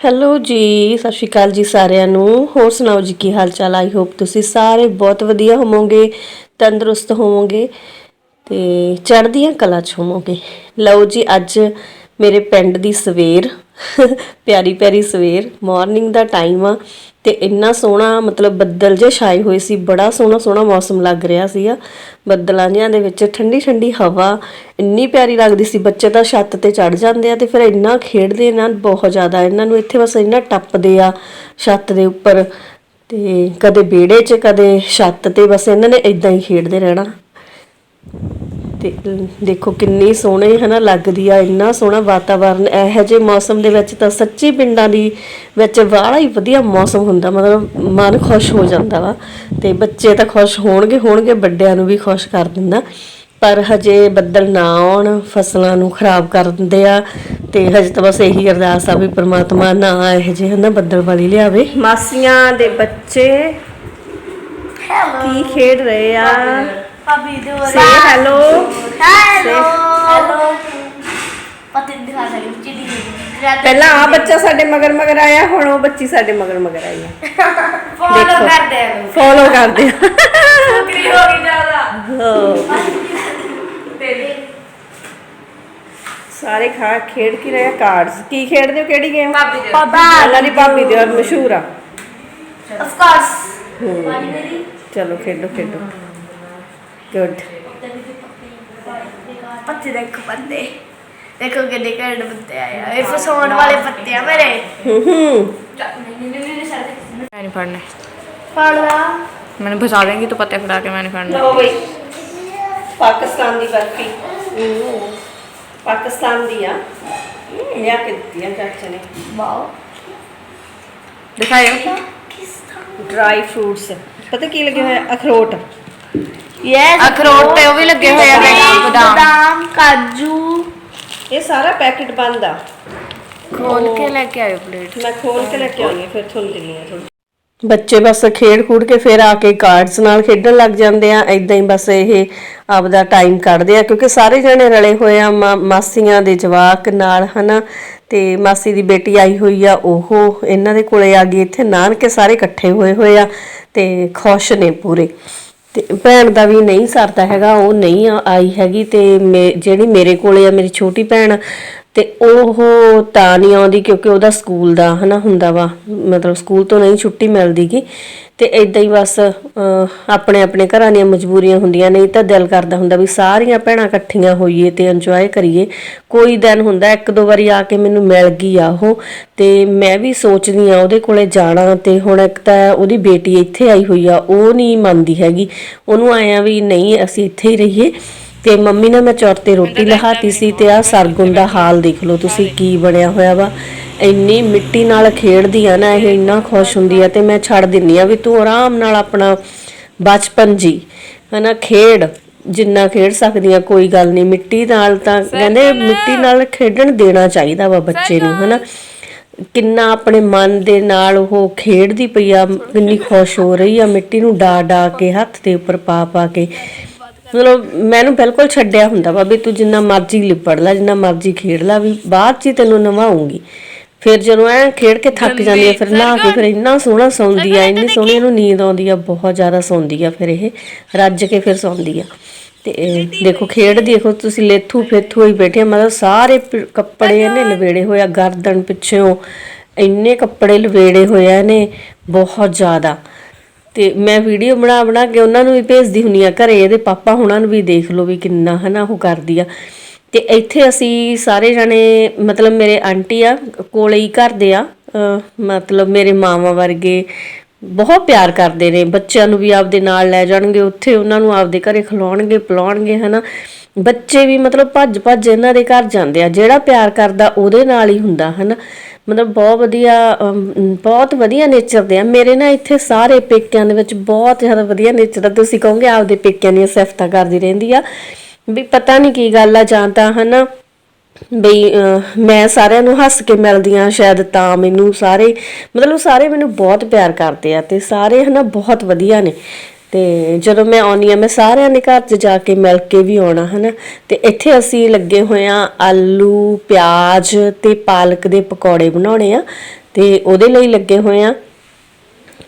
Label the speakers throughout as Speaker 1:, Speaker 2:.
Speaker 1: Hello ਜੀ, ਸਤਿ ਸ਼੍ਰੀ ਅਕਾਲ ਜੀ ਸਾਰਿਆਂ ਨੂੰ। ਹੋਰ ਸੁਣਾਓ ਜੀ, ਕੀ ਹਾਲ ਚਾਲ ਆਈ ਹੋਪ ਤੁਸੀਂ ਸਾਰੇ ਬਹੁਤ ਵਧੀਆ ਹੋਵੋਗੇ, ਤੰਦਰੁਸਤ ਹੋਵੋਗੇ ਤੇ ਚੜ੍ਹਦੀਆਂ ਕਲਾ ਚ ਹੋਵੋਗੇ। ਲਓ ਜੀ, ਅੱਜ ਮੇਰੇ ਪਿੰਡ ਦੀ ਸਵੇਰ ਪਿਆਰੀ ਪਿਆਰੀ ਸਵੇਰ ਮਾਰਨਿੰਗ ਦਾ ਟਾਈਮ ਆ, ਤੇ ਇੰਨਾ ਸੋਹਣਾ ਮਤਲਬ ਬੱਦਲ ਜੇ ਛਾਏ ਹੋਏ ਸੀ, ਬੜਾ ਸੋਹਣਾ ਸੋਹਣਾ ਮੌਸਮ ਲੱਗ ਰਿਹਾ ਸੀਗਾ। ਬੱਦਲਾਂ ਜਿਹਾਂ ਦੇ ਵਿੱਚ ਠੰਡੀ ਠੰਡੀ ਹਵਾ, ਇੰਨੀ ਪਿਆਰੀ ਲੱਗਦੀ ਸੀ, ਬੱਚੇ ਤਾਂ ਛੱਤ ਤੇ ਚੜ ਜਾਂਦੇ ਆ ਤੇ ਫਿਰ ਇੰਨਾ ਖੇਡਦੇ ਨਾ, ਬਹੁਤ ਜ਼ਿਆਦਾ, ਇਹਨਾਂ ਨੂੰ ਇੱਥੇ ਬਸ ਇੰਨਾ ਟੱਪਦੇ ਆ ਛੱਤ ਦੇ ਉੱਪਰ, ਤੇ ਕਦੇ ਵਿਹੜੇ 'ਚ, ਕਦੇ ਛੱਤ ਤੇ, ਬਸ ਇਹਨਾਂ ਨੇ ਇਦਾਂ ਹੀ ਖੇਡਦੇ ਰਹਿਣਾ। ਤੇ ਦੇਖੋ ਕਿੰਨੀ ਸੋਹਣੀ ਹਨਾ ਲੱਗਦੀ ਆ, ਇੰਨਾ ਸੋਹਣਾ ਵਾਤਾਵਰਨ, ਇਹੋ ਜਿਹੇ ਮੌਸਮ ਦੇ ਵਿੱਚ ਤਾਂ ਸੱਚੀ ਪਿੰਡਾਂ ਦੀ ਵਿੱਚ ਵਾਲਾ ਹੀ ਵਧੀਆ ਮੌਸਮ ਹੁੰਦਾ, ਮਤਲਬ ਮਨ ਖੁਸ਼ ਹੋ ਜਾਂਦਾ ਵਾ ਤੇ ਬੱਚੇ ਤਾਂ ਖੁਸ਼ ਹੋਣਗੇ ਹੋਣਗੇ, ਵੱਡਿਆਂ ਨੂੰ ਵੀ ਖੁਸ਼ ਕਰ ਦਿੰਦਾ। ਪਰ ਹਜੇ ਬੱਦਲ ਨਾ ਆਉਣ, ਫਸਲਾਂ ਨੂੰ ਖਰਾਬ ਕਰ ਦਿੰਦੇ ਆ ਤੇ ਹਜੇ ਤਾਂ ਬਸ ਇਹੀ ਅਰਦਾਸ ਆ ਵੀ ਪ੍ਰਮਾਤਮਾ ਨਾ ਇਹੋ ਜਿਹੇ ਹਨਾ ਬੱਦਲ ਵਾਲੀ ਲਿਆਵੇ। ਮਾਸੀਆਂ ਦੇ ਬੱਚੇ ਕੀ ਖੇਡ ਰਹੇ ਆ?
Speaker 2: ਭਾਬੀ ਦੇ
Speaker 1: ਸੇ ਹੈਲੋ
Speaker 2: ਹੈਲੋ ਹੈਲੋ ਪਤੇ ਦਿਖਾ ਸਕਦੇ ਚਿੜੀ
Speaker 1: ਪਹਿਲਾਂ ਆ ਬੱਚਾ ਸਾਡੇ ਮਗਰ ਮਗਰ ਆਇਆ ਹੁਣ ਉਹ ਬੱਚੀ ਸਾਡੇ ਮਗਰ ਮਗਰ ਆਈ ਆ।
Speaker 2: ਫੋਲੋ। ਕਰਦੇ ਆ।
Speaker 1: ਫੋਲੋ ਕਰਦੇ ਆ।
Speaker 2: ਨੌਕਰੀ ਹੋ ਗਈ ਜ਼ਿਆਦਾ।
Speaker 1: ਹਾਂ।
Speaker 2: ਤੇਰੇ
Speaker 1: ਸਾਰੇ ਖਾ ਖੇਡ ਕੀ ਰਹੇ ਕਾਰਡਸ ਕੀ ਖੇਡਦੇ ਹੋ? ਕਿਹੜੀ ਗੇਮ
Speaker 2: ਭਾਬੀ ਦੇ।
Speaker 1: ਉਹਨਾਂ ਦੀ ਭਾਬੀ ਦੇ ਮਸ਼ਹੂਰ ਆ।
Speaker 2: ਆਫ ਕੋਰਸ
Speaker 1: ਚਲੋ ਖੇਡੋ ਖੇਡੋ। ਗੁੱਡ
Speaker 2: ਪੱਤੇ ਦੇਖੋ ਬੰਦੇ। ਦੇਖੋ ਕਿੰਨੇ ਘੈਂਟ ਪੱਤੇ ਆਇਆ ਇਹ ਫਸਾਉਣ ਵਾਲੇ ਪੱਤੇ ਆ ਮੇਰੇ।
Speaker 1: ਹੂੰ
Speaker 3: ਮੈਂ ਨਹੀਂ ਫੜਨੇ।
Speaker 2: ਫੜਦਾ ਮੈਨੂੰ
Speaker 3: ਫਸਾ ਦੇਂਗੀ ਤਾਂ ਪੱਤੇ ਫੜਾ ਕੇ ਮੈਂ ਨਹੀਂ ਫੜਨੇ।
Speaker 1: ਲਓ ਬਈ। ਪਾਕਿਸਤਾਨ ਦੀ ਬਰਫੀ। ਪਾਕਿਸਤਾਨ ਦੀ ਆ। ਲਿਆ ਕੇ ਦਿੱਤੀ ਆ ਚਾਚੇ ਨੇ।
Speaker 2: ਵਾਓ।
Speaker 3: ਦਿਖਾਇਓ। ਪਾਕਿਸਤਾਨ।
Speaker 1: ਡਰਾਈ ਫਰੂਟਸ ਪਤਾ ਕੀ ਲੱਗੇ ਹੋਏ ਅਖਰੋਟ।
Speaker 2: ਯੈਸ
Speaker 3: ਅਖਰੋਟ ਤੇ ਉਹ ਵੀ ਲੱਗੇ ਹੋਏ ਆ ਬਦਾਮ।
Speaker 2: ਬਦਾਮ ਕਾਜੂ।
Speaker 1: ਇਹ ਸਾਰਾ ਪੈਕੇਟ ਬੰਦ ਆ।
Speaker 3: ਖੋਲ ਕੇ ਲੈ ਕੇ ਆਇਓ ਪਲੇਟ।
Speaker 1: ਮੈਂ ਖੋਲ ਕੇ ਲੈ ਕੇ ਆਉਣੀ ਫਿਰ ਤੁਹਾਨੂੰ ਦਿੰਨੀ ਆ ਥੋੜੀ ਬੱਚੇ ਬਸ ਖੇਡ ਖੂਡ ਕੇ ਫਿਰ ਆ ਕੇ ਕਾਰਡਸ ਨਾਲ ਖੇਡਣ ਲੱਗ ਜਾਂਦੇ ਆ। ਐਦਾਂ ਹੀ ਬਸ ਇਹ ਆਪਦਾ ਟਾਈਮ ਕੱਢਦੇ ਆ ਕਿਉਂਕਿ ਸਾਰੇ ਜਣੇ ਰਲੇ ਹੋਏ ਆ ਮਾਸੀਆਂ ਦੇ ਜਵਾਕ ਨਾਲ ਹਨਾ? ਤੇ ਮਾਸੀ ਦੀ ਬੇਟੀ ਆਈ ਹੋਈ ਆ ਉਹ ਇਹਨਾਂ ਦੇ ਕੋਲੇ ਆ ਗਈ। ਇੱਥੇ ਨਾਨਕੇ ਸਾਰੇ ਇਕੱਠੇ ਹੋਏ ਹੋਏ ਆ ਤੇ ਖੁਸ਼ ਨੇ ਪੂਰੇ। ਤੇ ਭੈਣ ਦਾ ਵੀ ਨਹੀਂ ਸਰਦਾ ਹੈਗਾ, ਉਹ ਨਹੀਂ ਆ- ਆਈ ਹੈਗੀ ਤੇ ਮੇ- ਜਿਹੜੀ ਮੇਰੇ ਕੋਲੇ ਆ, ਮੇਰੀ ਛੋਟੀ ਭੈਣ ਤੇ ਉਹ ਤਾਂ ਨਹੀਂ ਆਉਂਦੀ ਕਿਉਂਕਿ ਉਹਦਾ ਸਕੂਲ ਦਾ ਹਨਾ ਹੁੰਦਾ ਵਾ, ਮਤਲਬ ਸਕੂਲ ਤੋਂ ਨਹੀਂ ਛੁੱਟੀ ਮਿਲਦੀਗੀ ਤੇ ਇਦਾਂ ਹੀ ਬਸ ਆਪਣੇ ਆਪਣੇ ਘਰਾਂ ਦੀਆਂ ਮਜਬੂਰੀਆਂ ਹੁੰਦੀਆਂ, ਨਹੀਂ ਤਾਂ ਦਿਲ ਕਰਦਾ ਹੁੰਦਾ ਵੀ ਸਾਰੀਆਂ ਭੈਣਾਂ ਇਕੱਠੀਆਂ ਹੋਈਏ ਤੇ ਇੰਜੋਏ ਕਰੀਏ। ਕੋਈ ਦਿਨ ਹੁੰਦਾ ਇੱਕ ਦੋ ਵਾਰੀ ਆ ਕੇ ਮੈਨੂੰ ਮਿਲ ਗਈ ਆ ਉਹ, ਤੇ ਮੈਂ ਵੀ ਸੋਚਦੀ ਆ ਉਹਦੇ ਕੋਲੇ ਜਾਣਾ ਤੇ ਹੁਣ ਇੱਕ ਤਾਂ ਉਹਦੀ ਬੇਟੀ ਇੱਥੇ ਆਈ ਹੋਈ ਆ, ਉਹ ਨਹੀਂ ਮੰਨਦੀ ਹੈਗੀ। ਉਹਨੂੰ ਆਇਆ ਵੀ ਨਹੀਂ, ਅਸੀਂ ਇੱਥੇ ਹੀ ਰਹੀਏ। ਤੇ ਮੰਮੀ ਨੇ ਮੈਂ ਚੌਰ ਤੇ ਰੋਟੀ ਲਹਾਤੀ ਸੀ ਤੇ ਆ ਸਰਗੁਣ ਦਾ ਹਾਲ ਦੇਖ ਲਓ ਤੁਸੀਂ ਕੀ ਬਣਿਆ ਹੋਇਆ ਵਾ। ਇੰਨੀ ਮਿੱਟੀ ਨਾਲ ਖੇਡਦੀ ਆ ਨਾ ਇਹ ਇੰਨਾ ਖੁਸ਼ ਹੁੰਦੀ ਆ ਤੇ ਮੈਂ ਛੱਡ ਦਿੰਨੀ ਆ ਵੀ ਤੂੰ ਆਰਾਮ ਨਾਲ ਆਪਣਾ ਬਚਪਨ ਜੀ। ਹਨਾ ਖੇਡ ਜਿੰਨਾ ਖੇਡ ਸਕਦੀ ਆ ਕੋਈ ਗੱਲ ਨਹੀਂ। ਮਿੱਟੀ ਨਾਲ ਤਾਂ ਕਹਿੰਦੇ ਮਿੱਟੀ ਨਾਲ ਖੇਡਣ ਦੇਣਾ ਚਾਹੀਦਾ ਵਾ ਬੱਚੇ ਨੂੰ ਹਨਾ। ਕਿੰਨਾ ਆਪਣੇ ਮਨ ਦੇ ਨਾਲ ਉਹ ਖੇਡਦੀ ਪਈ ਆ ਕਿੰਨੀ ਖੁਸ਼ ਹੋ ਰਹੀ ਆ ਮਿੱਟੀ ਨੂੰ ਡਾ ਡਾ ਕੇ ਹੱਥ ਦੇ ਉੱਪਰ ਪਾ ਪਾ ਕੇ। ਮਤਲਬ ਮੈਨੂੰ ਬਿਲਕੁਲ ਛੱਡਿਆ ਹੁੰਦਾ ਵਾ ਵੀ ਤੂੰ ਜਿੰਨਾ ਮਰਜ਼ੀ ਲਿਪੜ ਲੈ ਜਿੰਨਾ ਮਰਜ਼ੀ ਖੇਡ ਲੈ ਵੀ ਬਾਅਦ ਚ ਹੀ ਤੈਨੂੰ ਨਵਾਉਂਗੀ। ਫਿਰ ਜਦੋਂ ਐ ਖੇਡ ਕੇ ਥੱਕ ਜਾਂਦੀ ਆ ਫਿਰ ਨਹਾ ਕੇ ਫਿਰ ਇੰਨਾ ਸੋਹਣਾ ਸੌਂਦੀ ਆ ਇੰਨੀ ਸੋਹਣੀ ਇਹਨੂੰ ਨੀਂਦ ਆਉਂਦੀ ਆ ਬਹੁਤ ਜ਼ਿਆਦਾ ਸੌਂਦੀ ਆ ਫਿਰ ਇਹ ਰੱਜ ਕੇ ਫਿਰ ਸੌਂਦੀ ਆ। ਤੇ ਦੇਖੋ ਖੇਡ ਦੇਖੋ ਤੁਸੀਂ ਲੇਥੂ ਫੇਥੂ ਹੀ ਬੈਠੇ ਆ, ਮਤਲਬ ਸਾਰੇ ਕੱਪੜੇ ਇਹਨੇ ਲਵੇੜੇ ਹੋਇਆ ਗਰਦਨ ਪਿੱਛੋਂ ਇੰਨੇ ਕੱਪੜੇ ਲਵੇੜੇ ਹੋਇਆ ਇਹਨੇ ਬਹੁਤ ਜ਼ਿਆਦਾ। ਤੇ ਮੈਂ ਵੀਡੀਓ ਬਣਾ ਬਣਾ ਕੇ ਉਹਨਾਂ ਨੂੰ ਵੀ ਭੇਜਦੀ ਹੁੰਨੀ ਆ ਘਰੇ, ਇਹਦੇ ਪਾਪਾ ਹੁਣਾਂ ਨੂੰ ਵੀ ਦੇਖ ਲਓ ਵੀ ਕਿੰਨਾ ਹਨਾ ਉਹ ਕਰਦੀ ਆ। ਤੇ ਇੱਥੇ ਅਸੀਂ ਸਾਰੇ ਜਣੇ, ਮਤਲਬ ਮੇਰੇ ਆਂਟੀ ਆ, ਕੋਲੇ ਹੀ ਘਰ ਆ ਮਤਲਬ ਮੇਰੇ ਮਾਵਾ ਵਰਗੇ ਬਹੁਤ ਪਿਆਰ ਕਰਦੇ ਨੇ। ਬੱਚਿਆਂ ਨੂੰ ਵੀ ਆਪਦੇ ਨਾਲ ਲੈ ਜਾਣਗੇ, ਉੱਥੇ ਉਹਨਾਂ ਨੂੰ ਆਪਦੇ ਘਰੇ ਖਿਲਾਉਣਗੇ ਪਿਲਾਉਣਗੇ ਹਨਾ। ਬੱਚੇ ਵੀ ਮਤਲਬ ਭੱਜ ਭੱਜ ਇਹਨਾਂ ਦੇ ਘਰ ਜਾਂਦੇ ਆ। ਜਿਹੜਾ ਪਿਆਰ ਕਰਦਾ ਉਹਦੇ ਨਾਲ ਹੀ ਹੁੰਦਾ ਹਨਾ। ਮਤਲਬ ਬਹੁਤ ਵਧੀਆ ਬਹੁਤ ਵਧੀਆ ਨੇਚਰ ਦੇ ਆ। ਮੇਰੇ ਨਾਲ ਇੱਥੇ ਸਾਰੇ ਪੇਕਿਆਂ ਦੇ ਵਿੱਚ ਬਹੁਤ ਜ਼ਿਆਦਾ ਵਧੀਆ ਨੇਚਰ ਦਾ ਤੁਸੀਂ ਕਹੋਗੇ ਆਪਦੇ ਪੇਕਿਆਂ ਦੀਆਂ ਸਿਫਤਾਂ ਕਰਦੀ ਰਹਿੰਦੀ ਆ। ਵੀ ਪਤਾ ਨਹੀਂ ਕੀ ਗੱਲ ਆ, ਜਾਂ ਤਾਂ ਹਨਾ ਬਈ ਮੈਂ ਸਾਰਿਆਂ ਨੂੰ ਹੱਸ ਕੇ ਮਿਲਦੀ ਆ ਸ਼ਾਇਦ ਤਾਂ ਮੈਨੂੰ ਸਾਰੇ, ਮਤਲਬ ਸਾਰੇ ਮੈਨੂੰ ਬਹੁਤ ਪਿਆਰ ਕਰਦੇ ਆ ਤੇ ਸਾਰੇ ਹਨਾ ਬਹੁਤ ਵਧੀਆ ਨੇ। ਤੇ ਜਦੋਂ ਮੈਂ ਆਉਣੀ ਆ ਮੈਂ ਸਾਰਿਆਂ ਦੇ ਘਰ 'ਚ ਜਾ ਕੇ ਮਿਲ ਕੇ ਵੀ ਆਉਣਾ, ਹਨਾ? ਤੇ ਇੱਥੇ ਅਸੀਂ ਲੱਗੇ ਹੋਏ ਆ ਆਲੂ, ਪਿਆਜ਼ ਤੇ ਪਾਲਕ ਦੇ ਪਕੌੜੇ ਬਣਾਉਣੇ ਆ, ਤੇ ਉਹਦੇ ਲਈ ਲੱਗੇ ਹੋਏ ਆ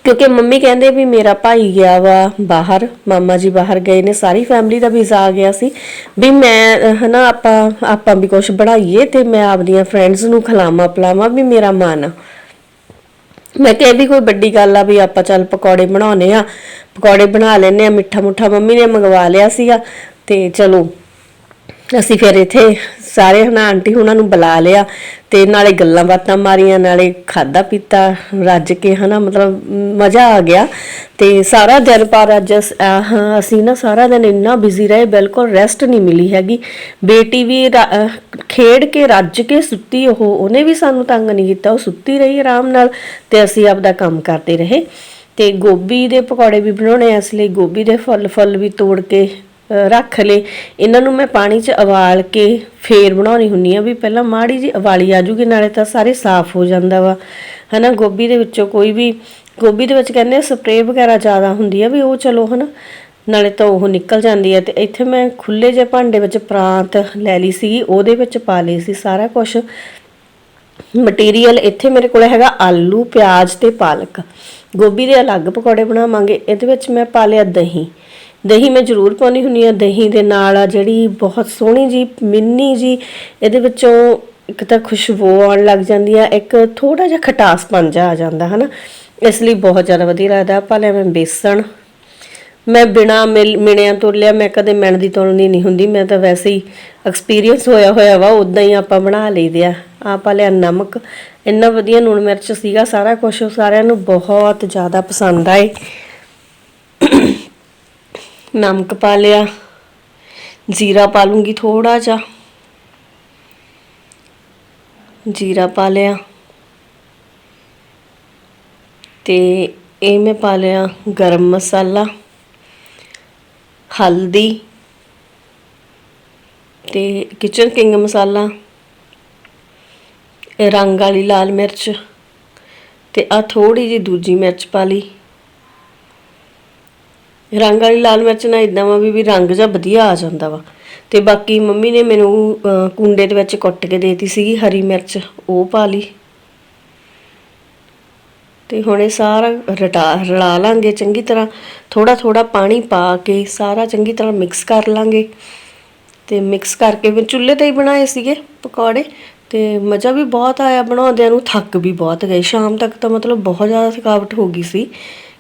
Speaker 1: ਕਿਉਂਕਿ ਮੰਮੀ ਕਹਿੰਦੇ ਵੀ ਮੇਰਾ ਭਾਈ ਗਿਆ ਵਾ ਬਾਹਰ, ਮਾਮਾ ਜੀ ਬਾਹਰ ਗਏ ਨੇ, ਸਾਰੀ ਫੈਮਿਲੀ ਦਾ ਵੀਜ਼ਾ ਆ ਗਿਆ ਸੀ। ਵੀ ਮੈਂ, ਹਨਾ, ਆਪਾਂ ਆਪਾਂ ਵੀ ਕੁਝ ਬਣਾਈਏ ਤੇ ਮੈਂ ਆਪਦੀਆਂ ਫਰੈਂਡਸ ਨੂੰ ਖਿਲਾਵਾਂ ਪਲਾਵਾਂ ਵੀ ਮੇਰਾ ਮਨ ਮੈਂ ਕਿਹਾ ਇਹ ਵੀ ਕੋਈ ਵੱਡੀ ਗੱਲ ਆ ਵੀ ਆਪਾਂ ਚੱਲ ਪਕੌੜੇ ਬਣਾਉਨੇ ਆ, ਪਕੌੜੇ ਬਣਾ ਲੈਨੇ ਆ, ਮਿੱਠਾ ਮੁੱਠਾ ਮੰਮੀ ਨੇ ਮੰਗਵਾ ਲਿਆ ਸੀਗਾ ਤੇ ਚਲੋ। ਅਸੀਂ ਫਿਰ ਇੱਥੇ ਸਾਰੇ ਹਨਾ ਆਂਟੀ ਉਹਨਾਂ ਨੂੰ ਬੁਲਾ ਲਿਆ ਤੇ ਨਾਲੇ ਗੱਲਾਂ ਬਾਤਾਂ ਮਾਰੀਆਂ, ਨਾਲੇ ਖਾਦਾ ਪੀਤਾ, ਰੱਜ ਕੇ ਹਨਾ, ਮਤਲਬ ਮਜ਼ਾ ਆ ਗਿਆ ਤੇ ਸਾਰਾ ਦਿਨ ਪਰ ਅੱਜ ਅਸ- ਅਸੀਂ ਨਾ ਸਾਰਾ ਦਿਨ ਇੰਨਾ ਬਿਜ਼ੀ ਰਹੇ, ਬਿਲਕੁਲ ਰੈਸਟ ਨਹੀਂ ਮਿਲੀ ਹੈਗੀ। ਬੇਟੀ ਵੀ ਖੇਡ ਕੇ ਰੱਜ ਕੇ ਸੁੱਤੀ, ਉਹ, ਉਹਨੇ ਵੀ ਸਾਨੂੰ ਤੰਗ ਨਹੀਂ ਕੀਤਾ, ਉਹ ਸੁੱਤੀ ਰਹੀ ਆਰਾਮ ਨਾਲ ਤੇ ਅਸੀਂ ਆਪਦਾ ਕੰਮ ਕਰਦੇ ਰਹੇ। ਤੇ ਗੋਭੀ ਦੇ ਪਕੌੜੇ ਵੀ ਬਣਾਉਣੇ ਇਸ ਲਈ ਗੋਭੀ ਦੇ ਫੁੱਲ ਫੁੱਲ ਵੀ ਤੋੜ ਕੇ ਰੱਖ ਲਏ ਇਹਨਾਂ ਨੂੰ ਮੈਂ ਪਾਣੀ 'ਚ ਉਬਾਲ ਕੇ ਫੇਰ ਬਣਾਉਣੀ ਹੁੰਨੀ ਆ ਵੀ ਪਹਿਲਾਂ ਮਾੜੀ ਜੀ ਉਬਾਲੀ ਆ ਜੂਗੀ, ਨਾਲੇ ਤਾਂ ਸਾਰੇ ਸਾਫ਼ ਹੋ ਜਾਂਦਾ ਵਾ। ਹਨਾ, ਗੋਭੀ ਦੇ ਵਿੱਚੋਂ ਕੋਈ ਵੀ, ਗੋਭੀ ਦੇ ਵਿੱਚ ਕਹਿੰਦੇ ਸਪਰੇਅ ਵਗੈਰਾ ਜ਼ਿਆਦਾ ਹੁੰਦੀ ਆ ਵੀ ਉਹ ਚਲੋ ਹਨਾ, ਨਾਲੇ ਤਾਂ ਉਹ ਨਿਕਲ ਜਾਂਦੀ ਹੈ ਤੇ ਇੱਥੇ ਮੈਂ ਖੁੱਲੇ ਜਿਹੇ ਭਾਂਡੇ ਵਿੱਚ ਪ੍ਰਾਂਤ ਲੈ ਲਈ ਸੀ ਉਹਦੇ ਵਿੱਚ ਪਾ ਲਈ ਸੀ ਸਾਰਾ ਕੁਝ ਮਟੀਰੀਅਲ ਇੱਥੇ ਮੇਰੇ ਕੋਲ ਹੈਗਾ ਆਲੂ, ਪਿਆਜ਼ ਤੇ ਪਾਲਕ। ਗੋਭੀ ਦੇ ਅਲੱਗ ਪਕੌੜੇ ਬਣਾਵਾਂਗੇ। ਇਹਦੇ ਵਿੱਚ ਮੈਂ ਪਾ ਲਿਆ ਦਹੀਂ। ਦਹੀਂ ਮੈਂ ਜ਼ਰੂਰ ਪਾਉਣੀ ਹੁੰਦੀ ਆ ਦਹੀਂ ਦੇ ਨਾਲ ਆ ਜਿਹੜੀ ਬਹੁਤ ਸੋਹਣੀ ਜੀ, ਮਿੰਨੀ ਜੀ, ਇਹਦੇ ਵਿੱਚੋਂ ਇੱਕ ਤਾਂ ਖੁਸ਼ਬੂ ਆਉਣ ਲੱਗ ਜਾਂਦੀ ਆ, ਇੱਕ ਥੋੜਾ ਜਿਹਾ ਖਟਾਸ ਜਿਹਾ ਆ ਜਾਂਦਾ, ਹਨਾ। ਇਸ ਲਈ ਬਹੁਤ ਜ਼ਿਆਦਾ ਵਧੀਆ ਲੱਗਦਾ। ਪਾ ਲਿਆ ਮੈਂ ਬੇਸਣ। ਮੈਂ ਬਿਨਾ ਮਿਣਿਆਂ ਤੋਂ ਲਿਆ, ਮੈਂ ਕਦੇ ਮਿਣ ਦੀ ਤੋਲਣੀ ਨਹੀਂ ਹੁੰਦੀ। ਮੈਂ ਤਾਂ ਵੈਸੇ ਹੀ ਐਕਸਪੀਰੀਅੰਸ ਹੋਇਆ ਹੋਇਆ ਵਾ ਉਦਾਂ ਹੀ ਆਪਾਂ ਬਣਾ ਲਈਦੇ ਆ। ਆਪਾਂ ਲਿਆ ਨਮਕ। ਇੰਨਾ ਵਧੀਆ ਲੂਣ ਮਿਰਚ ਸੀਗਾ, ਸਾਰਾ ਕੁਝ ਸਾਰਿਆਂ ਨੂੰ ਬਹੁਤ ਜ਼ਿਆਦਾ ਪਸੰਦ ਆਏ। ਨਮਕ ਪਾ ਲਿਆ। ਜੀਰਾ ਪਾ ਲੂੰਗੀ ਥੋੜਾ ਜਿਹਾ। ਜੀਰਾ ਪਾ ਲਿਆ। ਤੇ ਇਹ ਮੈਂ ਪਾ ਲਿਆ ਗਰਮ ਮਸਾਲਾ, ਹਲਦੀ ਤੇ ਕਿਚਨ ਕਿੰਗ ਮਸਾਲਾ, ਰੰਗ ਵਾਲੀ ਲਾਲ ਮਿਰਚ ਤੇ ਆ ਥੋੜੀ ਜੀ ਦੂਜੀ ਮਿਰਚ ਪਾ ਲਈ। ਰੰਗ ਵਾਲੀ ਲਾਲ ਮਿਰਚ ਨਾਲ ਇਦਾਂ ਵਾ ਵੀ ਰੰਗ ਜਿਹਾ ਵਧੀਆ ਆ ਜਾਂਦਾ ਵਾ। ਤੇ ਬਾਕੀ ਮੰਮੀ ਨੇ ਮੈਨੂੰ ਕੁੰਡੇ ਦੇ ਵਿੱਚ ਕੁੱਟ ਕੇ ਦੇਤੀ ਸੀਗੀ ਹਰੀ ਮਿਰਚ, ਉਹ ਪਾ ਲਈ। ਤੇ ਹੁਣ ਇਹ ਸਾਰਾ ਰਟਾ, ਰਲਾ ਲਾਂਗੇ ਚੰਗੀ ਤਰ੍ਹਾਂ। ਥੋੜਾ ਥੋੜਾ ਪਾਣੀ ਪਾ ਕੇ ਸਾਰਾ ਚੰਗੀ ਤਰ੍ਹਾਂ ਮਿਕਸ ਕਰ ਲਾਂਗੇ। ਤੇ ਮਿਕਸ ਕਰਕੇ ਫਿਰ ਚੁੱਲ੍ਹੇ ਤੇ ਹੀ ਬਣਾਏ ਸੀਗੇ ਪਕੌੜੇ। ਤੇ ਮਜ਼ਾ ਵੀ ਬਹੁਤ ਆਇਆ, ਬਣਾਉਂਦਿਆਂ ਨੂੰ ਥੱਕ ਵੀ ਬਹੁਤ ਗਏ। ਸ਼ਾਮ ਤੱਕ ਤਾਂ ਮਤਲਬ ਬਹੁਤ ਜ਼ਿਆਦਾ ਥਕਾਵਟ ਹੋ ਗਈ ਸੀ।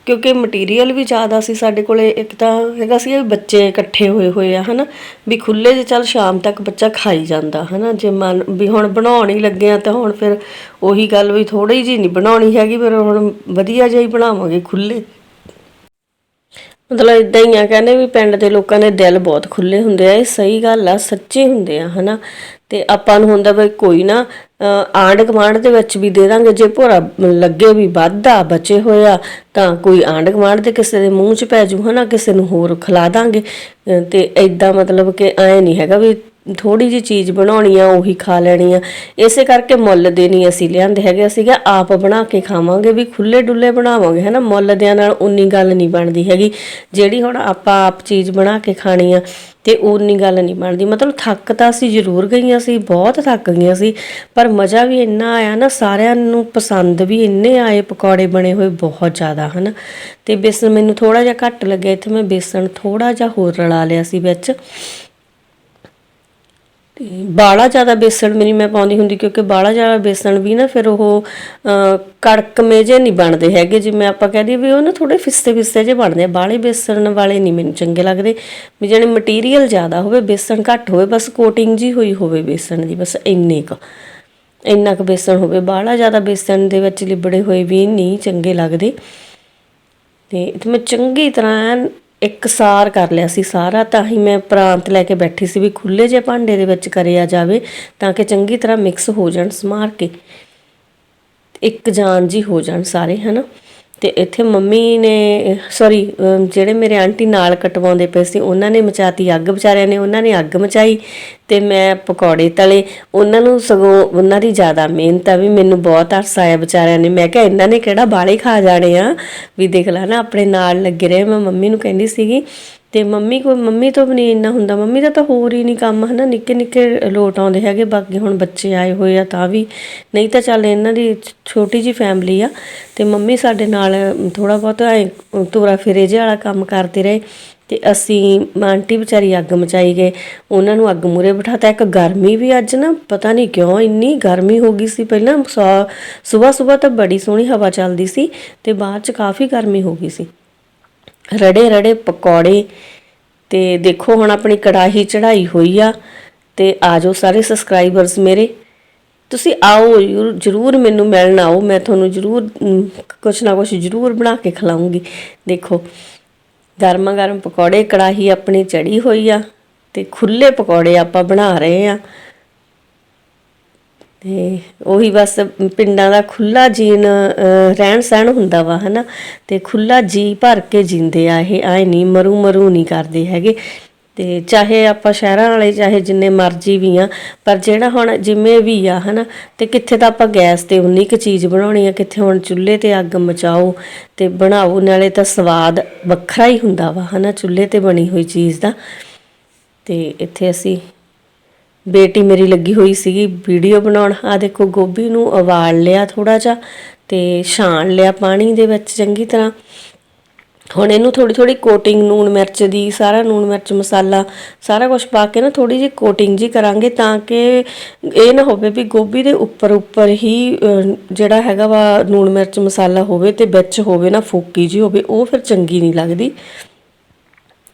Speaker 1: ਕਿਉਂਕਿ ਮਟੀਰੀਅਲ ਵੀ ਜ਼ਿਆਦਾ ਸੀ ਸਾਡੇ ਕੋਲੇ, ਇੱਕ ਤਾਂ ਹੈਗਾ ਸੀ ਬੱਚੇ ਇਕੱਠੇ ਹੋਏ ਹੋਏ ਆ, ਹਨਾ? ਵੀ ਖੁੱਲੇ ਜੇ ਚੱਲ ਸ਼ਾਮ ਤੱਕ ਬੱਚਾ ਖਾਈ ਜਾਂਦਾ, ਹਨਾ? ਜੇ ਮਨ, ਵੀ ਹੁਣ ਬਣਾਉਣ ਹੀ ਲੱਗੇ ਆ ਤਾਂ ਹੁਣ ਫਿਰ ਉਹੀ ਗੱਲ ਵੀ ਥੋੜੀ ਜਿਹੀ ਨਹੀਂ ਬਣਾਉਣੀ ਹੈਗੀ, ਫਿਰ ਹੁਣ ਵਧੀਆ ਜਿਹਾ ਹੀ ਬਣਾਵਾਂਗੇ ਖੁੱਲੇ ਮਤਲਬ ਇਦਾਂ ਹੀ ਆ, ਕਹਿੰਦੇ ਵੀ ਪਿੰਡ ਦੇ ਲੋਕਾਂ ਦੇ ਦਿਲ ਬਹੁਤ ਖੁੱਲੇ ਹੁੰਦੇ ਆ, ਇਹ ਸਹੀ ਗੱਲ ਆ, ਸੱਚੇ ਹੁੰਦੇ ਆ, ਹਨਾ? ਤੇ ਆਪਾਂ ਨੂੰ ਹੁੰਦਾ ਵੀ ਕੋਈ ਨਾ, ਅਹ ਆਂਢ ਗੁਆਂਢ ਦੇ ਵਿੱਚ ਵੀ ਦੇ ਦਾਂਗੇ, ਜੇ ਭੋਰਾ ਲੱਗੇ ਵੀ ਵਾਧਾ ਬਚੇ ਹੋਇਆ, ਤਾਂ ਕੋਈ ਆਂਢ ਗੁਆਂਢ ਦੇ ਕਿਸੇ ਦੇ ਮੂੰਹ 'ਚ ਪੈ ਜੂ, ਹਨਾ, ਕਿਸੇ ਨੂੰ ਹੋਰ ਖਿਲਾ ਦਾਂਗੇ। ਅਹ ਤੇ ਐਦਾਂ ਮਤਲਬ ਕਿ ਐ ਨਹੀਂ ਹੈਗਾ ਵੀ ਥੋੜੀ ਜੀ ਚੀਜ਼ ਬਣਾਉਣੀ ਆ, ਉਹੀ ਖਾ ਲੈਣੀ ਆ। ਇਸੇ ਕਰਕੇ ਮੁੱਲ ਦੇ ਨਹੀਂ ਅਸੀਂ ਲਿਆਂਦੇ ਹੈਗੇ। ਅਸੀਂ ਕਿਹਾ ਆਪ ਬਣਾ ਕੇ ਖਾਵਾਂਗੇ, ਵੀ ਖੁੱਲੇ ਡੁੱਲੇ ਬਣਾਵਾਂਗੇ ਹਨਾ ਮੁੱਲ ਦਿਆਂ ਨਾਲ ਉਨੀ ਗੱਲ ਨਹੀਂ ਬਣਦੀ ਹੈਗੀ। ਜਿਹੜੀ ਹੁਣ ਆਪਾਂ ਆਪ ਚੀਜ਼ ਬਣਾ ਕੇ ਖਾਣੀ ਆ, ਤੇ ਉਨੀ ਗੱਲ ਨਹੀਂ ਬਣਦੀ। ਮਤਲਬ ਥੱਕ ਤਾਂ ਅਸੀਂ ਜ਼ਰੂਰ ਗਈਆਂ ਸੀ, ਬਹੁਤ ਥੱਕ ਗਈਆਂ ਸੀ, ਪਰ ਮਜ਼ਾ ਵੀ ਇੰਨਾ ਆਇਆ ਨਾ, ਸਾਰਿਆਂ ਨੂੰ ਪਸੰਦ ਵੀ ਇੰਨੇ ਆਏ, ਪਕੌੜੇ ਬਣੇ ਹੋਏ ਬਹੁਤ ਜ਼ਿਆਦਾ ਹਨਾ ਤੇ ਬੇਸਣ ਮੈਨੂੰ ਥੋੜਾ ਜਿਹਾ ਘੱਟ ਲੱਗਿਆ। ਇੱਥੇ ਮੈਂ ਬੇਸਣ ਥੋੜਾ ਜਿਹਾ ਹੋਰ ਰਲਾ ਲਿਆ ਸੀ ਵਿੱਚ। ਬਾਲਾ ਜ਼ਿਆਦਾ ਬੇਸਣ ਵੀ ਨਹੀਂ ਮੈਂ ਪਾਉਂਦੀ ਹੁੰਦੀ ਕਿਉਂਕਿ ਬਾਲਾ ਜ਼ਿਆਦਾ ਬੇਸਣ ਵੀ ਨਾ ਫਿਰ ਉਹ ਅਹ, ਕੜਕਵੇਂ ਜੇ ਨਹੀਂ ਬਣਦੇ ਹੈਗੇ। ਜਿਵੇਂ ਆਪਾਂ ਕਹਦੇ ਵੀ ਉਹ ਨਾ ਥੋੜੇ ਫਿਸਤੇ ਫਿਸਤੇ ਜੇ ਬਣਦੇ ਆ। ਬਾਲੇ ਬੇਸਣ ਵਾਲੇ ਨਹੀਂ ਮੈਨੂੰ ਚੰਗੇ ਲੱਗਦੇ। ਵੀ ਜਿਹੜੇ ਮਟੀਰੀਅਲ ਜ਼ਿਆਦਾ ਹੋਵੇ ਬੇਸਣ ਘੱਟ ਹੋਵੇ ਬਸ ਕੋਟਿੰਗ ਜੀ ਹੋਈ ਹੋਵੇ ਬੇਸਣ ਦੀ ਬਸ ਇੰਨੇ ਕੁ। ਇੰਨਾ ਕੁ ਬੇਸਣ ਹੋਵੇ। ਬਾਲਾ ਜ਼ਿਆਦਾ ਬੇਸਣ ਦੇ ਵਿੱਚ ਲਿਬੜੇ ਹੋਏ ਵੀ ਨਹੀਂ ਚੰਗੇ ਲੱਗਦੇ। ਤੇ ਮੈਂ ਚੰਗੀ ਤਰ੍ਹਾਂ ਇਕਸਾਰ ਕਰ ਲਿਆ ਸੀ ਸਾਰਾ, ਤਾਂ ਹੀ ਮੈਂ ਪ੍ਰਾਂਤ ਲੈ ਕੇ ਬੈਠੀ ਸੀ ਵੀ ਖੁੱਲੇ ਜਿਹੇ ਭਾਂਡੇ ਦੇ ਵਿੱਚ ਕਰਿਆ ਜਾਵੇ, ਤਾਂ ਕਿ ਚੰਗੀ ਤਰ੍ਹਾਂ ਮਿਕਸ ਹੋ ਜਾਣ, ਸਮਾਰ ਕੇ, ਇੱਕ ਜਾਨ ਜੀ ਹੋ ਜਾਣ ਸਾਰੇ, ਹਨਾ? ਤੇ ਇੱਥੇ ਮੰਮੀ ਨੇ ਸੌਰੀ ਜਿਹੜੇ ਮੇਰੇ ਆਂਟੀ ਨਾਲ ਕਟਵਾਉਂਦੇ ਪਏ ਸੀ, ਉਹਨਾਂ ਨੇ ਮਚਾਤੀ, ਅੱਗ ਵਿਚਾਰਿਆਂ ਨੇ, ਉਹਨਾਂ ਨੇ ਅੱਗ ਮਚਾਈ ਤੇ ਮੈਂ ਪਕੌੜੇ ਤਲੇ। ਉਹਨਾਂ ਨੂੰ ਸਗੋਂ ਉਹਨਾਂ ਦੀ ਜ਼ਿਆਦਾ ਮਿਹਨਤ ਆ ਵੀ ਮੈਨੂੰ ਬਹੁਤ ਤਰਸ ਆਇਆ ਵਿਚਾਰਿਆਂ ਨੇ। ਮੈਂ ਕਿਹਾ, ਇਹਨਾਂ ਨੇ ਕਿਹੜਾ ਬਾਲੇ ਖਾ ਜਾਣੇ ਆ? ਵੀ ਦੇਖ ਲੈ ਨਾ, ਆਪਣੇ ਨਾਲ ਲੱਗੇ ਰਹੇ। ਮੈਂ ਮੰਮੀ ਨੂੰ ਕਹਿੰਦੀ ਸੀਗੀ ਤੇ ਮੰਮੀ ਕੋਈ ਮੰਮੀ ਤੋਂ ਵੀ ਨਹੀਂ ਇੰਨਾ ਹੁੰਦਾ। ਮੰਮੀ ਦਾ ਤਾਂ ਹੋਰ ਹੀ ਨਹੀਂ ਕੰਮ, ਹਨਾ? ਨਿੱਕੇ ਨਿੱਕੇ ਲੋਟ ਆਉਂਦੇ ਹੈਗੇ। ਬਾਕੀ ਹੁਣ ਬੱਚੇ ਆਏ ਹੋਏ ਆ ਤਾਂ ਵੀ। ਨਹੀਂ ਤਾਂ ਚੱਲ ਇਹਨਾਂ ਦੀ ਛੋਟੀ ਜੀ ਫੈਮਿਲੀ ਆ। ਤੇ ਮੰਮੀ ਸਾਡੇ ਨਾਲ ਥੋੜਾ ਬਹੁਤ ਐ ਤੋਰਾ ਫੇਰੇ ਜਿਹਾ ਵਾਲਾ ਕੰਮ ਕਰਦੇ ਰਹੇ। ਤੇ ਅਸੀਂ ਆਂਟੀ ਵਿਚਾਰੀ ਅੱਗ ਮਚਾਈ ਗਏ। ਉਹਨਾਂ ਨੂੰ ਅੱਗ ਮੂਰੇ ਬਿਠਾਤਾ। ਇੱਕ ਗਰਮੀ ਵੀ ਅੱਜ ਨਾ, ਪਤਾ ਨਹੀਂ ਕਿਉਂ ਇੰਨੀ ਗਰਮੀ ਹੋ ਗਈ ਸੀ ਪਹਿਲਾਂ। ਸਵੇਰ ਸਵੇਰ ਤਾਂ ਬੜੀ ਸੋਹਣੀ ਹਵਾ ਚੱਲਦੀ ਸੀ। ਤੇ ਬਾਅਦ ਚ ਕਾਫੀ ਗਰਮੀ ਹੋ ਗਈ ਸੀ। ਰੜੇ ਰੜੇ ਪਕੌੜੇ ਤੇ ਦੇਖੋ ਹੁਣ ਆਪਣੀ ਕੜਾਹੀ ਚੜਾਈ ਹੋਈ ਆ ਤੇ ਆਜੋ ਸਾਰੇ ਸਬਸਕ੍ਰਾਈਬਰਸ ਮੇਰੇ। ਤੁਸੀਂ ਆਓ, ਜ਼ਰੂਰ- ਜ਼ਰੂਰ ਮੈਨੂੰ ਮਿਲਣ ਆਓ, ਮੈਂ ਤੁਹਾਨੂੰ ਜ਼ਰੂਰ ਕੁਛ ਨਾ ਕੁਛ ਜ਼ਰੂਰ ਬਣਾ ਕੇ ਖਿਲਾਉਂਗੀ। ਦੇਖੋ ਗਰਮਾ ਗਰਮ ਪਕੌੜੇ, ਕੜਾਹੀ ਆਪਣੀ ਚੜੀ ਹੋਈ ਆ ਤੇ ਖੁੱਲੇ ਪਕੌੜੇ ਆਪਾਂ ਬਣਾ ਰਹੇ ਆ। ਤੇ ਉਹੀ ਬਸ ਪਿੰਡਾਂ ਦਾ ਖੁੱਲਾ ਜੀਣ ਰਹਿਣ ਸਹਿਣ ਹੁੰਦਾ ਵਾ, ਹਨਾ? ਤੇ ਖੁੱਲਾ ਜੀ ਭਰ ਕੇ ਜਿੰਦੇ ਆ ਇਹ, ਆਏ ਨਹੀਂ ਮਰੂ ਮਰੂ ਨਹੀਂ ਕਰਦੇ ਹੈਗੇ। ਤੇ ਚਾਹੇ ਆਪਾਂ ਸ਼ਹਿਰਾਂ ਵਾਲੇ, ਚਾਹੇ ਜਿੰਨੇ ਮਰਜ਼ੀ ਵੀ ਆ, ਪਰ ਜਿਹੜਾ ਹੁਣ ਜਿਵੇਂ ਵੀ ਆ, ਹਨਾ, ਤੇ ਕਿੱਥੇ ਤਾਂ ਆਪਾਂ ਗੈਸ ਤੇ ਉਨੀ ਕੁ ਚੀਜ਼ ਬਣਾਉਣੀ ਆ, ਕਿੱਥੇ ਹੁਣ ਚੁੱਲ੍ਹੇ ਤੇ ਅੱਗ ਮਚਾਓ, ਤੇ ਬਣਾਓ, ਨਾਲੇ ਤਾਂ ਸਵਾਦ ਵੱਖਰਾ ਹੀ ਹੁੰਦਾ ਵਾ, ਹਨਾ? ਚੁੱਲ੍ਹੇ ਤੇ ਬਣੀ ਹੋਈ ਚੀਜ਼ ਦਾ। ਤੇ ਇੱਥੇ ਅਸੀਂ ਬੇਟੀ ਮੇਰੀ ਲੱਗੀ ਹੋਈ ਸੀਗੀ ਵੀਡੀਓ ਬਣਾਉਣ। ਆ ਦੇਖੋ, ਗੋਭੀ ਨੂੰ ਉਬਾਲ ਲਿਆ ਥੋੜਾ ਜਿਹਾ ਤੇ ਛਾਣ ਲਿਆ ਪਾਣੀ ਦੇ ਵਿੱਚ ਚੰਗੀ ਤਰ੍ਹਾਂ। ਹੁਣ ਇਹਨੂੰ ਥੋੜੀ ਥੋੜੀ ਕੋਟਿੰਗ ਨੂਣ ਮਿਰਚ ਦੀ, ਸਾਰਾ ਨੂਣ ਮਿਰਚ, ਮਸਾਲਾ, ਸਾਰਾ ਕੁਝ ਪਾ ਕੇ ਨਾ ਥੋੜੀ ਜਿਹੀ ਕੋਟਿੰਗ ਜੀ ਕਰਾਂਗੇ ਤਾਂ ਕਿ ਇਹ ਨਾ ਹੋਵੇ ਵੀ ਗੋਭੀ ਦੇ ਉੱਪਰ ਉੱਪਰ ਹੀ ਜਿਹੜਾ ਹੈਗਾ ਵਾ ਨੂਣ ਮਿਰਚ, ਮਸਾਲਾ ਹੋਵੇ ਤੇ ਵਿੱਚ ਹੋਵੇ ਨਾ ਫੋਕੀ ਜੀ ਹੋਵੇ, ਉਹ ਫਿਰ ਚੰਗੀ ਨਹੀਂ ਲੱਗਦੀ।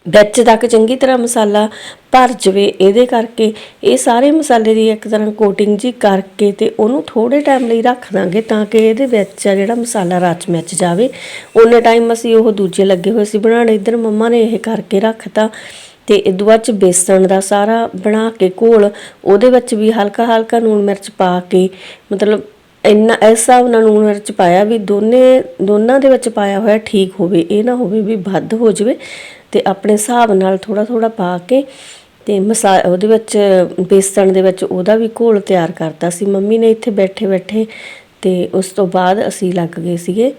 Speaker 1: ਵਿੱਚ ਤੱਕ ਚੰਗੀ ਤਰ੍ਹਾਂ ਮਸਾਲਾ ਭਰ ਜਵੇ, ਇਹਦੇ ਕਰਕੇ ਇਹ ਸਾਰੇ ਮਸਾਲੇ ਦੀ ਇੱਕ ਤਰ੍ਹਾਂ ਕੋਟਿੰਗ ਜੀ ਕਰਕੇ ਤੇ ਉਹਨੂੰ ਥੋੜੇ ਟਾਈਮ ਲਈ ਰੱਖ ਦਾਂਗੇ ਤਾਂ ਕਿ ਇਹਦੇ ਵਿੱਚ ਜਿਹੜਾ ਮਸਾਲਾ ਰਚ ਮਿਚ ਜਾਵੇ। ਉਹਨੇ ਟਾਈਮ ਅਸੀਂ ਉਹ ਦੂਜੇ ਲੱਗੇ ਹੋਏ ਸੀ ਬਣਾਉਣ, ਇੱਧਰ ਮੰਮਾ ਨੇ ਇਹ ਕਰਕੇ ਰੱਖਤਾ ਤੇ ਇਦੋਂ ਬਾਅਦ ਚ ਬੇਸਣ ਦਾ ਸਾਰਾ ਬਣਾ ਕੇ ਘੋਲ, ਉਹਦੇ ਵਿੱਚ ਵੀ ਹਲਕਾ ਹਲਕਾ ਨੂਣ ਮਿਰਚ ਪਾ ਕੇ, ਮਤਲਬ ਇੰਨਾ ਇਸ ਹਿਸਾਬ ਨਾਲ ਲੂਣ ਮਿਰਚ ਪਾਇਆ ਵੀ ਦੋਨੇ, ਦੋਨਾਂ ਦੇ ਵਿੱਚ ਪਾਇਆ ਹੋਇਆ ਠੀਕ ਹੋਵੇ, ਇਹ ਨਾ ਹੋਵੇ ਵੀ ਵੱਧ ਹੋ ਜਾਵੇ। ਤੇ ਆਪਣੇ ਹਿਸਾਬ ਨਾਲ ਥੋੜਾ ਥੋੜਾ ਪਾ ਕੇ ਤੇ ਮਸਾ, ਉਹਦੇ ਵਿੱਚ ਬੇਸਣ ਦੇ ਵਿੱਚ ਉਹਦਾ ਵੀ ਘੋਲ ਤਿਆਰ ਕਰਤਾ ਸੀ। ਮੰਮੀ ਨੇ ਇੱਥੇ ਬੈਠੇ ਬੈਠੇ ਤੇ ਉਸ ਤੋਂ ਬਾਅਦ ਅਸੀਂ ਲੱਗ ਗਏ ਸੀਗੇ।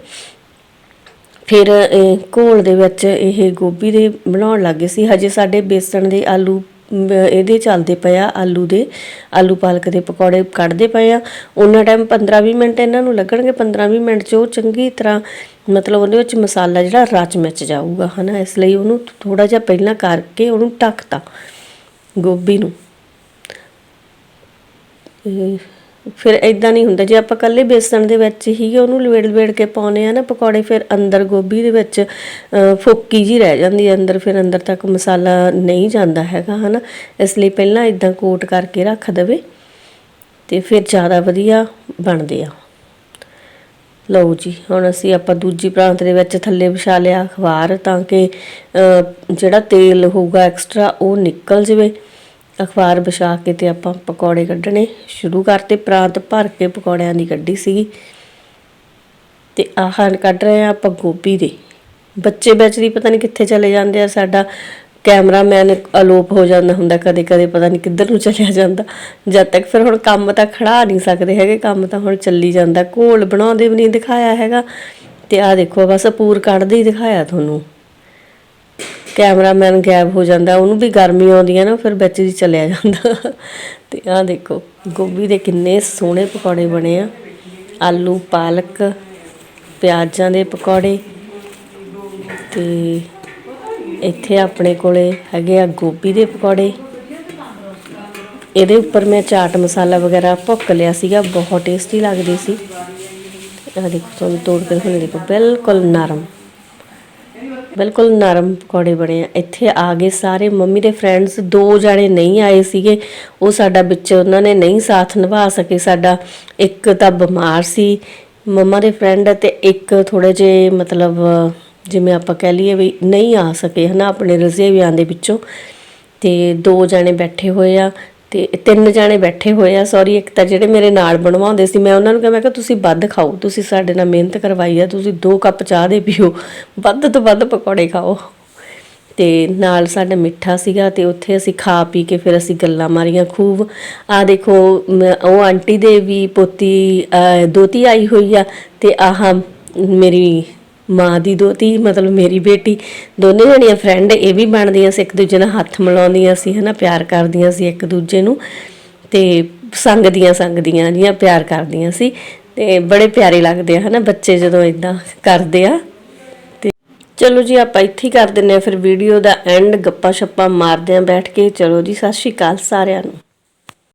Speaker 1: ਫਿਰ ਘੋਲ ਦੇ ਵਿੱਚ ਇਹ ਗੋਭੀ ਦੇ ਬਣਾਉਣ ਲੱਗੇ ਸੀ। ਹਜੇ ਸਾਡੇ ਬੇਸਣ ਦੇ ਆਲੂ ਇਹਦੇ ਚੱਲਦੇ ਪਏ ਆ ਆਲੂ ਦੇ, ਆਲੂ ਪਾਲਕ ਦੇ ਪਕੌੜੇ ਕੱਢਦੇ ਪਏ ਆ। ਉਹਨਾਂ ਟਾਈਮ 15-20 ਮਿੰਟ ਇਹਨਾਂ ਨੂੰ ਲੱਗਣਗੇ 15-20 ਮਿੰਟ 'ਚ ਉਹ ਚੰਗੀ ਤਰ੍ਹਾਂ ਮਤਲਬ ਉਹਦੇ ਵਿੱਚ ਮਸਾਲਾ ਜਿਹੜਾ ਰਚ ਮਿਚ ਜਾਊਗਾ, ਹਨਾ? ਇਸ ਲਈ ਉਹਨੂੰ ਥੋੜਾ ਜਿਹਾ ਪਹਿਲਾਂ ਕਰਕੇ ਉਹਨੂੰ ਢੱਕਤਾ ਗੋਭੀ ਨੂੰ। ਤੇ ਫਿਰ ਇਦਾਂ ਨਹੀਂ ਹੁੰਦਾ। ਜੇ ਆਪਾਂ ਕੱਲੇ ਬੇਸਣ ਦੇ ਵਿੱਚ ਹੀ ਉਹਨੂੰ ਲਵੇੜ ਲਵੇੜ ਕੇ ਪਾਉਨੇ ਆ ਨਾ ਪਕੌੜੇ, ਫਿਰ ਅੰਦਰ ਗੋਭੀ ਦੇ ਵਿੱਚ ਫੋਕੀ ਜੀ ਰਹਿ ਜਾਂਦੀ ਹੈ। ਅੰਦਰ, ਫਿਰ ਅੰਦਰ ਤੱਕ ਮਸਾਲਾ ਨਹੀਂ ਜਾਂਦਾ ਹੈਗਾ, ਹਨਾ? ਇਸ ਲਈ ਪਹਿਲਾਂ ਇਦਾਂ ਕੋਟ ਕਰਕੇ ਰੱਖ ਦੇਵੇ ਤੇ ਫਿਰ ਜ਼ਿਆਦਾ ਵਧੀਆ ਬਣਦੇ ਆ। ਲਓ ਜੀ, ਹੁਣ ਅਸੀਂ ਆਪਾਂ ਦੂਜੀ ਪ੍ਰਾਂਤ ਦੇ ਵਿੱਚ ਥੱਲੇ ਵਿਛਾ ਲਿਆ ਅਖਬਾਰ ਤਾਂ ਕਿ ਜਿਹੜਾ ਤੇਲ ਹੋਊਗਾ ਐਕਸਟਰਾ ਉਹ ਨਿਕਲ ਜਾਵੇ। ਅਖਬਾਰ ਵਿਛਾ ਕੇ ਤੇ ਆਪਾਂ ਪਕੌੜੇ ਕੱਢਣੇ ਸ਼ੁਰੂ ਕਰਤੇ, ਪ੍ਰਾਂਤ ਭਰ ਕੇ ਪਕੌੜਿਆਂ ਦੀ ਕੱਢੀ ਸੀਗੀ। ਤੇ ਆਹ ਕੱਢ ਰਹੇ ਆ ਆਪਾਂ ਗੋਭੀ ਦੇ। ਬੱਚੇ ਵਿੱਚ ਪਤਾ ਨਹੀਂ ਕਿੱਥੇ ਚਲੇ ਜਾਂਦੇ ਆ, ਸਾਡਾ ਕੈਮਰਾਮੈਨ ਅਲੋਪ ਹੋ ਜਾਂਦਾ ਹੁੰਦਾ ਕਦੇ ਕਦੇ ਪਤਾ ਨਹੀਂ ਕਿੱਧਰ ਨੂੰ ਚਲਿਆ ਜਾਂਦਾ। ਜਦ ਤੱਕ ਫਿਰ ਹੁਣ ਕੰਮ ਤਾਂ ਖੜਾ ਨਹੀਂ ਸਕਦੇ ਹੈਗੇ, ਕੰਮ ਤਾਂ ਹੁਣ ਚੱਲੀ ਜਾਂਦਾ। ਘੋਲ ਬਣਾਉਂਦੇ ਵੀ ਨਹੀਂ ਦਿਖਾਇਆ ਹੈਗਾ। ਤੇ ਆਹ ਦੇਖੋ, ਬਸ ਪੂਰ ਕੱਢਦੇ ਹੀ ਦਿਖਾਇਆ ਤੁਹਾਨੂੰ। ਕੈਮਰਾਮੈਨ ਗਾਇਬ ਹੋ ਜਾਂਦਾ, ਉਹਨੂੰ ਵੀ ਗਰਮੀ ਆਉਂਦੀ ਹੈ ਨਾ, ਫਿਰ ਵਿੱਚ ਦੀ ਚਲਿਆ ਜਾਂਦਾ। ਤੇ ਆਹ ਦੇਖੋ, ਗੋਭੀ ਦੇ ਕਿੰਨੇ ਸੋਹਣੇ ਪਕੌੜੇ ਬਣੇ ਆ। ਆਲੂ, ਪਾਲਕ, ਪਿਆਜ਼ਾਂ ਦੇ ਪਕੌੜੇ। ਤੇ ਇੱਥੇ ਆਪਣੇ ਕੋਲੇ ਹੈਗੇ ਆ ਗੋਭੀ ਦੇ ਪਕੌੜੇ। ਇਹਦੇ ਉੱਪਰ ਮੈਂ ਚਾਟ ਮਸਾਲਾ ਵਗੈਰਾ ਭੁੱਕ ਲਿਆ ਸੀਗਾ, ਬਹੁਤ ਟੇਸਟੀ ਲੱਗਦੀ ਸੀ। ਆਹ ਦੇਖੋ, ਤੁਹਾਨੂੰ ਤੋੜ ਕੇ ਦਿਖਾਉਂਦੀ ਦੇਖੋ, ਬਿਲਕੁਲ ਨਰਮ। ਬਿਲਕੁਲ ਨਰਮ ਪਕੌੜੇ ਬਣੇ ਆ। ਇੱਥੇ ਆ ਗਏ ਸਾਰੇ। ਮੰਮੀ ਦੇ ਫਰੈਂਡਸ ਦੋ ਜਾਣੇ ਨਹੀਂ ਆਏ ਸੀਗੇ। ਉਹ ਸਾਡਾ ਵਿੱਚ ਉਹਨਾਂ ਨੇ ਨਹੀਂ ਸਾਥ ਨਿਭਾ ਸਕੇ। ਸਾਡਾ ਇੱਕ ਤਾਂ ਬਿਮਾਰ ਸੀ। ਮੰਮਾ ਦੇ ਫਰੈਂਡ ਤੇ ਇੱਕ ਥੋੜੇ ਜੇ ਮਤਲਬ ਜਿਵੇਂ ਆਪਾਂ ਕਹਿ ਲਈਏ ਵੀ ਨਹੀਂ ਆ ਸਕੇ ਹਨਾ, ਆਪਣੇ ਰਜ਼ੇ ਰਜ਼ੇਵਿਆਂ ਦੇ ਵਿੱਚੋਂ। ਤੇ ਦੋ ਜਾਣੇ ਬੈਠੇ ਹੋਏ ਆ। ਤੇ ਤਿੰਨ ਜਾਣੇ ਬੈਠੇ ਹੋਏ ਆ ਸੌਰੀ ਇੱਕ ਤਾਂ ਜਿਹੜੇ ਮੇਰੇ ਨਾਲ ਬਣਵਾਉਂਦੇ ਸੀ, ਮੈਂ ਉਹਨਾਂ ਨੂੰ ਕਿਹਾ, ਮੈਂ ਕਿਹਾ, ਤੁਸੀਂ ਵੱਧ ਖਾਓ, ਤੁਸੀਂ ਸਾਡੇ ਨਾਲ ਮਿਹਨਤ ਕਰਵਾਈ ਆ, ਤੁਸੀਂ ਦੋ ਕੱਪ ਚਾਹ ਦੇ ਪੀਓ, ਵੱਧ ਤੋਂ ਵੱਧ ਪਕੌੜੇ ਖਾਓ। ਤੇ ਨਾਲ ਸਾਡਾ ਮਿੱਠਾ ਸੀਗਾ ਤੇ ਉੱਥੇ ਅਸੀਂ ਖਾ ਪੀ ਕੇ ਫਿਰ ਅਸੀਂ ਗੱਲਾਂ ਮਾਰੀਆਂ ਖੂਬ। ਆ ਦੇਖੋ ਉਹ ਆਂਟੀ ਦੇ ਵੀ ਪੋਤੀ ਦੋਤੀ ਆਈ ਹੋਈ ਆ ਤੇ ਆਹ ਮੇਰੀ ਮਾਂ ਦੀ ਦੋਤੀ, ਮਤਲਬ ਮੇਰੀ ਬੇਟੀ, ਦੋਨੇ ਜਣੀਆਂ ਫਰੈਂਡ ਇਹ ਵੀ ਬਣਦੀਆਂ ਸੀ, ਇੱਕ ਦੂਜੇ ਨਾਲ ਹੱਥ ਮਿਲਾਉਂਦੀਆਂ ਸੀ, ਹਨਾ, ਪਿਆਰ ਕਰਦੀਆਂ ਸੀ ਇੱਕ ਦੂਜੇ ਨੂੰ ਤੇ ਸੰਗਦੀਆਂ ਸੰਗਦੀਆਂ ਜੀਆਂ ਪਿਆਰ ਕਰਦੀਆਂ ਸੀ ਤੇ ਬੜੇ ਪਿਆਰੇ ਲੱਗਦੇ ਆ, ਹਨਾ, ਬੱਚੇ ਜਦੋਂ ਇਦਾਂ ਕਰਦੇ ਆ। ਤੇ ਚਲੋ ਜੀ, ਆਪਾਂ ਇੱਥੇ ਹੀ ਕਰ ਦਿੰਨੇ ਆ, ਫਿਰ ਵੀਡੀਓ ਦਾ ਐਂਡ ਗੱਪਾਂ ਛੱਪਾਂ ਮਾਰਦੇ ਆ ਬੈਠ ਕੇ। ਚਲੋ ਜੀ, ਸਤਿ ਸ਼੍ਰੀ ਅਕਾਲ ਸਾਰਿਆਂ ਨੂੰ।